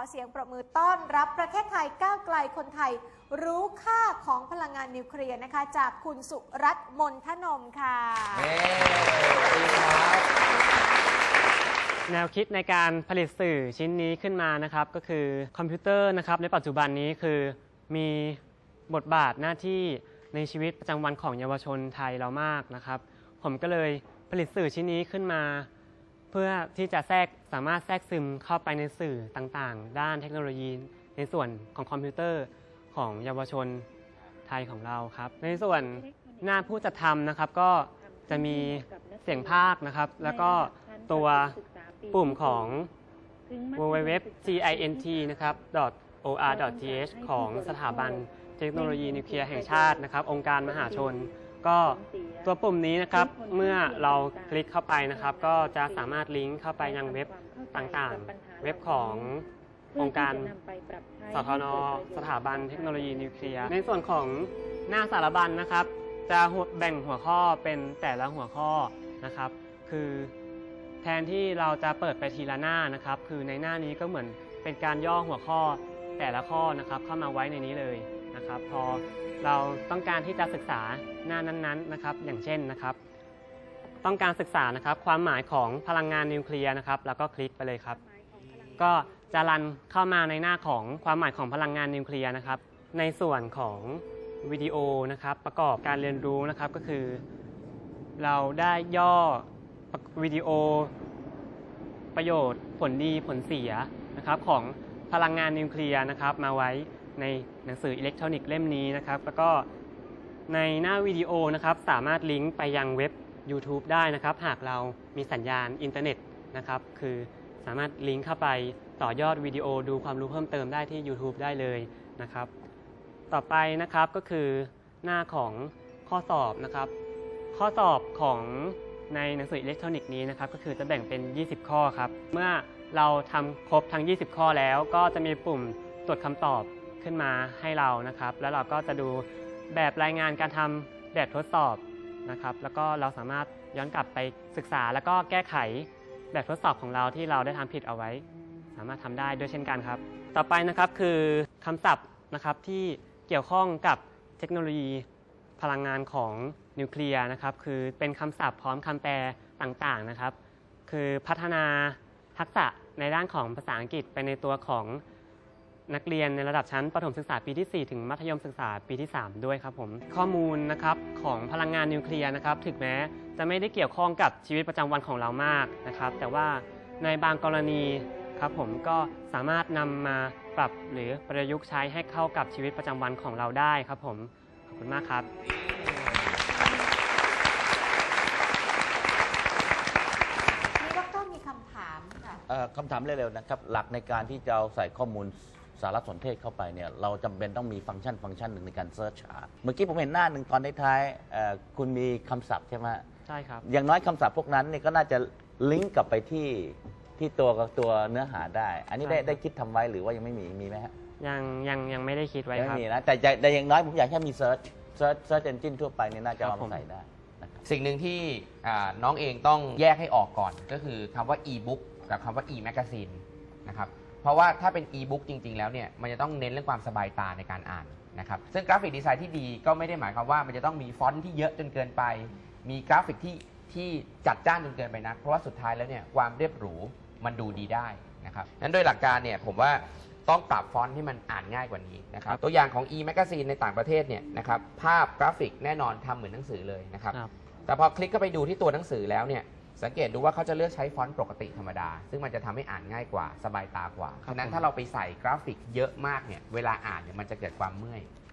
อเสียงประมือต้อนรับประเทศไทยก้าวไกลคนไทย รู้ค่าของพลังงานนิวเคลียร์นะคะ จากคุณสุรัตน์มนทนมค่ะ เย้สวัสดีครับ แนวคิดในการผลิตสื่อชิ้นนี้ขึ้นมานะครับ ก็คือคอมพิวเตอร์นะครับในปัจจุบันนี้คือมีบทบาทหน้าที่ในชีวิตประจำวันของเยาวชนไทยเรามากนะครับ ผมก็เลยผลิตสื่อชิ้นนี้ขึ้นมา เพื่อที่จะแทรกสามารถแทรกซึมเข้าไปในสื่อต่างๆ ด้านเทคโนโลยี ในส่วนของคอมพิวเตอร์ของเยาวชนไทยของเราครับ ในส่วนหน้าผู้จัดทำนะครับ ก็จะมีเสียงภาคนะครับ แล้วก็ตัวปุ่มของ www gint นะครับ or.th ของสถาบันเทคโนโลยีนิวเคลียร์แห่งชาตินะครับ องค์การมหาชน ก็ตัวปุ่มนี้นะครับเมื่อเราคลิกเข้าไปนะครับ ก็จะสามารถลิงก์เข้าไปยังเว็บต่างๆ เว็บขององค์การสทนสถาบันเทคโนโลยีนิวเคลียร์ในส่วนของหน้าสารบัญนะครับ จะหัวแบ่งหัวข้อเป็นแต่ละหัวข้อนะครับ คือแทนที่เราจะเปิดไปทีละหน้านะครับ คือในหน้านี้ก็เหมือนเป็นการย่อหัวข้อแต่ละข้อนะครับ เข้ามาไว้ในนี้เลยนะครับ พอ เราต้องการที่จะศึกษาหน้านั้นๆนะครับ อย่างเช่นนะครับ ต้องการศึกษานะครับ ความหมายของพลังงานนิวเคลียร์นะครับ แล้วก็คลิกไปเลยครับ ก็จะรันเข้ามาในหน้าของความหมายของพลังงานนิวเคลียร์นะครับ ในส่วนของวิดีโอนะครับ ประกอบการเรียนรู้นะครับก็คือ เราได้ย่อวิดีโอ ประโยชน์ ผลดีผลเสียนะครับของพลังงานนิวเคลียร์นะครับมาไว้ ในหนังสืออิเล็กทรอนิกส์เล่มนี้นะครับ แล้วก็ในหน้าวิดีโอนะครับ สามารถลิงก์ไปยังเว็บ YouTube ได้นะครับ หากเรามีสัญญาณอินเทอร์เน็ตนะครับ คือสามารถลิงก์เข้าไปต่อยอดวิดีโอดูความรู้เพิ่มเติมได้ที่ YouTube ได้เลยนะครับ ต่อไปนะครับก็คือหน้าของข้อสอบนะครับ ข้อสอบของในหนังสืออิเล็กทรอนิกส์นี้นะครับก็คือจะแบ่งเป็น 20 ข้อครับ เมื่อเราทำครบทั้ง 20 ข้อแล้ว ก็จะมีปุ่มตรวจคำตอบ ขึ้นมาให้เรานะครับ แล้วเราก็จะดูแบบรายงานการทำแบบทดสอบนะครับ แล้วก็เราสามารถย้อนกลับไปศึกษา แล้วก็แก้ไขแบบทดสอบของเราที่เราได้ทำผิดเอาไว้ สามารถทำได้ด้วยเช่นกันครับ ต่อไปนะครับคือคำศัพท์นะครับที่เกี่ยวข้องกับเทคโนโลยีพลังงานของนิวเคลียร์นะครับ คือเป็นคำศัพท์พร้อมคำแปลต่างๆนะครับ คือพัฒนาทักษะในด้านของภาษาอังกฤษไปในตัวของ นักเรียนในระดับชั้นประถมศึกษาปีที่ 4 ถึงมัธยมศึกษาปีที่ 3 ด้วยครับผมข้อมูลนะครับของพลังงานนิวเคลียร์นะครับถึงแม้จะไม่ได้เกี่ยวข้องกับชีวิตประจำวันของเรามากนะครับ แต่ว่าในบางกรณีครับผมก็สามารถนำมาปรับหรือประยุกต์ใช้ให้เข้ากับชีวิตประจำวันของเราได้ครับผมขอบคุณมากครับ นี่ดรมีคำถามค่ะ เอ่อคำถามเร็วๆนะครับ หลักในการที่จะเอาใส่ข้อมูล สารสนเทศเข้าไปเนี่ยเราจำเป็นต้องมีฟังก์ชันฟังก์ชันหนึ่งในการเซิร์ชหาเมื่อกี้ผมเห็นหน้าหนึ่งตอนท้ายๆเอ่อคุณมีคำศัพท์ใช่ไหมใช่ครับ อย่างน้อยคำศัพท์พวกนั้นเนี่ยก็น่าจะลิงก์กลับไปที่ที่ตัวกับตัวเนื้อหาได้ อันนี้ได้ใช่ครับ ได้คิดทำไว้หรือว่ายังไม่มีมีไหมฮะ ยังยังยังไม่ได้คิดไว้ยังครับ ไม่มีนะแต่แต่แต่อย่างน้อยผมอยากให้มีเซิร์ชเซิร์ชเซิร์ชเอนจินทั่วไปเนี่ยน่าจะครัเอาบผมมาใส่ได้นะครับสิ่งหนึ่งที่อ่าน้องเองต้องแยกให้ออกก่อน ก็คือคำว่า e-book กับคำว่า e-magazine นะครับ เพราะว่าถ้าเป็น e-book จริง ๆ แล้วเนี่ยมันจะต้องเน้นเรื่องความสบายตาในการอ่านนะครับซึ่งกราฟิกดีไซน์ที่ดีก็ไม่ได้หมายความว่ามันจะต้องมีฟอนต์ที่เยอะจนเกินไป มีกราฟิกที่ที่จัดจ้านจนเกินไปนัก เพราะว่าสุดท้ายแล้วเนี่ยความเรียบหรูมันดูดีได้นะครับนั้นโดยหลักการเนี่ยผมว่าต้องปรับฟอนต์ให้มันอ่านง่ายกว่านี้นะครับตัวอย่างของ e-magazine ในต่างประเทศเนี่ยนะครับภาพกราฟิกแน่นอนทำเหมือนหนังสือเลยนะครับครับแต่พอคลิกเข้าไปดูที่ตัวหนังสือแล้วเนี่ย สังเกตดูว่าเขาจะเลือกใช้ฟอนต์ปกติธรรมดา ซึ่งมันจะทำให้อ่านง่ายกว่า สบายตากว่าครับฉะนั้นผมถ้าเราไปใส่กราฟิกเยอะมากเนี่ย เวลาอ่านเนี่ยมันจะเกิดความเมื่อย